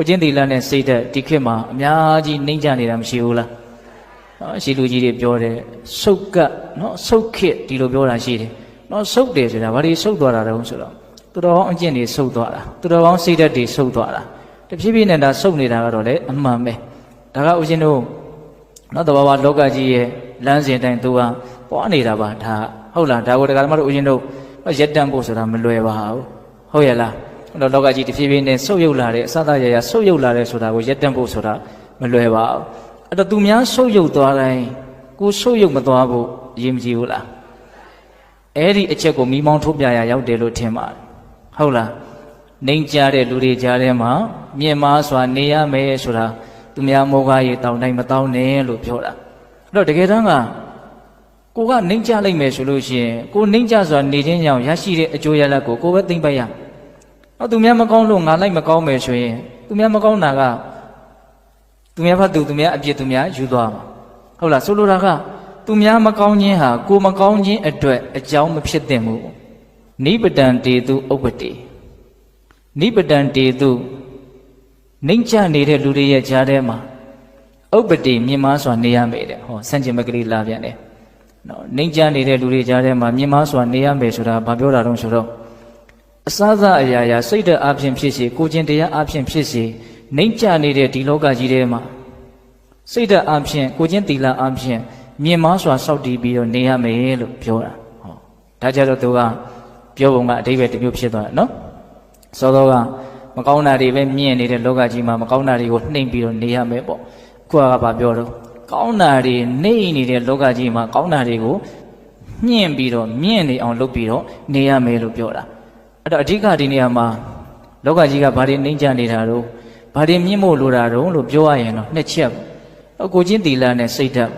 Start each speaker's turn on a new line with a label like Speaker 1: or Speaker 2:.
Speaker 1: ကိုချင်းသီလနဲ့စိတ်ဓာတ်ဒီခေတ်မှာအများကြီးနှိမ့်ကြနေတာမရှိဘူးလားနော်ရှိလူကြီးတွေပြောတယ်စုတ်ကပ်နော်စုတ်ခစ်ဒီလိုပြောတာရှိတယ်နော်စုတ်တယ်ဆိုတာဘာတွေစုတ်သွားတာတုံးဆိုတော့သူတော်ကောင်းအကျင့်တွေစုတ်သွားတာသူတော်ကောင်းစိတ်ဓာတ်တွေစုတ်သွားတာတဖြည်းဖြည်းနဲ့ဒါစုတ်နေတာကတော့လေအမှန်ပဲဒါကဦးဇင်းတို့နော်တဘာဝလောကကြီးရဲ့လမ်းစဉ်တိုင်းသူကပွားနေတာပါဒါဟုတ်လားဒါကိုတရားဓမ္မတို့ဦးဇင်းတို့ရက်တန့်ဖို့ဆိုတာမလွယ်ပါဘူးဟုတ်ရဲ့လားအဲ့ တော့လောကကြီးတဖြည်းဖြည်းနဲ့ဆုတ်ယုတ်လာတဲ့အစသရရဆုတ်ယုတ်လာတဲ့ဆိုတာကိုရက်တန့်ဖို့ဆိုတာမလွယ်ပါဘူးအဲ့တော့သူများဆုတ်ယုတ်သွားတိုင်းကိုဆုတ်ယုတ်မသွားဖို့အရေးမကြီးဘူးလားအဲ့ဒီအချက်ကိုမိမောင်းထုတ်ပြရရောက်တယ်လို့ထင်ပါတယ်ဟုတ်လားနှိမ်ကြတဲ့လူတွေကြားထဲမှာမြင်မာစွာနေရမယ်ဆိုတာသူများမောကားရေတောင်းတိုင်းမတောင်းနဲ့လို့ပြောတာအဲ့တော့တကယ်တမ်းကကိုကနှိမ်ကြလိုက်မယ်ဆိုလို့ရှိရင်ကိုနှိမ်ကြစွာနေခြင်းကြောင့်ရရှိတဲ့အကျိုးရလဒ်ကိုကိုပဲသိမ့်ပိုက်ရမယ်။ ဟောသူများမကောင်းလို့ငါလိုက်မကောင်းမယ်ဆိုရင်သူများမကောင်းတာကသူများဘတ်သူသူများအပြစ်သူများယူသွားမှာ။ဟုတ်လားဆိုလိုတာကသူများမကောင်းခြင်းဟာကိုမကောင်းခြင်းအတွက်အကြောင်းမဖြစ်သင့်ဘူး။နိဗ္ဗတံတေတုဥပ္ပတိနိဗ္ဗတံတေတုနှိမ့်ချနေတဲ့လူတွေရဲ့ကြားထဲမှာဥပ္ပတိမြင်မာစွာနေရမယ်တဲ့။ဟောဆန့်ကျင်မကလေးလာပြန်တယ်။နော်နှိမ့်ချနေတဲ့လူတွေကြားထဲမှာမြင်မာစွာနေရမယ်ဆိုတာဘာပြောတာတုံးဆိုတော့ အစအစအရာရာစိတ်ဓာတ်အဖြစ်ဖြစ်စေကိုကျင်တရားအဖြစ်ဖြစ်စေနှိမ့်ချနေတဲ့ဒီလောကကြီးထဲမှာစိတ်ဓာတ်အဖြစ်ကိုကျင်တီလာအဖြစ်မြင်မာစွာစောက်တည်ပြီးတော့နေရမယ်လို့ပြောတာဟောဒါကြတော့သူကပြောပုံကအတိပ္ပယ်တစ်မျိုးဖြစ်သွားတယ်နော်စောစောကမကောင်းတာတွေပဲမြင်နေတဲ့လောကကြီးမှာမကောင်းတာတွေကိုနှိမ့်ပြီးတော့နေရမယ်ပေါ့ခုကဘာပြောတော့ကောင်းတာတွေနှိမ့်နေတဲ့လောကကြီးမှာကောင်းတာတွေကိုညှင့်ပြီးတော့မြင့်နေအောင်လုပ်ပြီးတော့နေရမယ်လို့ပြောတာ အဲ့တော့အဓိကဒီနေရာမှာလောကကြီးကဘာတွေနှိမ့်ချနေတာတော့ဘာတွေမြင့်မို့လိုတာတော့လို့ပြောရရင်တော့နှစ်ချက်ပေါ့အကိုချင်းတီလာနဲ့စိတ်ဓာတ်